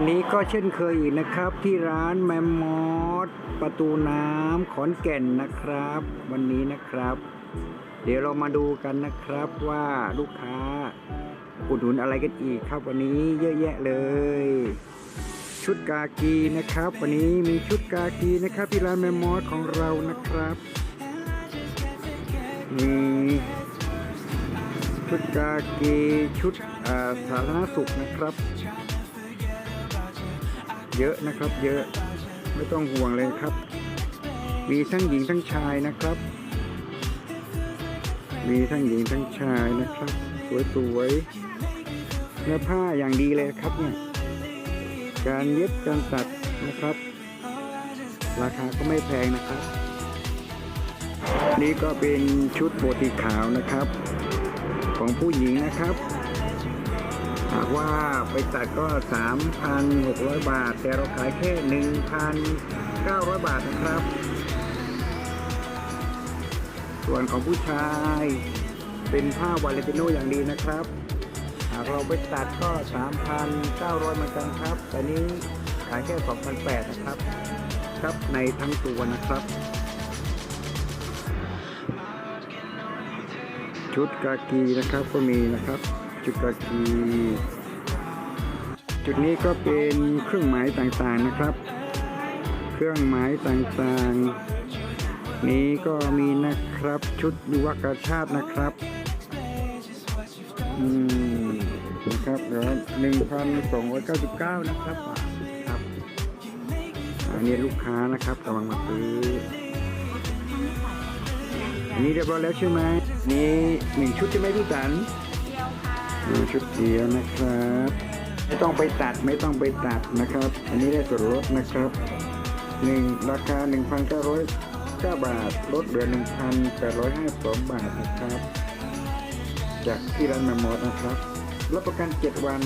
วันนี้ก็เช่นเคยอีกนะครับที่ร้านแมมมอสประตูน้ำขอนแก่นนะครับ วันนี้นะครับ เดี๋ยวเรามาดูกันนะครับว่าลูกค้าอุดหนุนอะไรกันอีกครับ วันนี้เยอะแยะเลย ชุดกากีนะครับ วันนี้มีชุดกากีนะครับที่ร้านแมมมอสของเรานะครับมีชุดกากีชุดอ่าสาธารณสุขนะครับ เยอะนะครับเยอะไม่ต้องห่วงเลยครับ มีทั้งหญิงทั้งชายนะครับ มีทั้งหญิงทั้งชายนะครับ สวยๆเนื้อผ้าอย่างดีเลยครับเนี่ยการเย็บการตัดนะครับ ราคาก็ไม่แพงนะครับ นี่ก็เป็นชุดโบติขาวนะครับ ของผู้หญิงนะครับากว่าไปตัดก็ 3,600 บาท แต่เราขายแค่ 1,900 บาทนะครับ ส่วนของผู้ชายเป็นผ้าวาเลนติโนอย่างดีนะครับ หากเราไปตัดก็ 3,900เหมือนกันครับ แต่นี้ขายแค่ 2,800 นะครับ ครับในทั้งตัวนะครับชุดกากีนะครับก็มีนะครับ ชุดกากี จุดนี้ก็เป็นเครื่องหมายต่างๆนะครับ เครื่องหมายต่างๆ นี้ก็มีนะครับชุดยุวกาชาตินะครับอืมนะครับเดี๋ยวหนึ่งพันสองร้อยเก้าสิบเก้านะครับครับอันนี้ลูกค้านะครับกำลังมาซื้ออันนี้เรียบร้อยแล้วใช่ไหมนี่หนึ่งชุดใช่ไหมพี่สันหนึ่งชุดเดียวนะครับ ไม่ต้องไปตัดไม่ต้องไปตัดนะครับ อันนี้ได้ส่วนลดนะครับหนึ่งราคา 1,909 บาท ลดเหลือ 1,852 บาทนะครับ จากที่ร้านแมมมอสนะครับ รับประกัน 7 วัน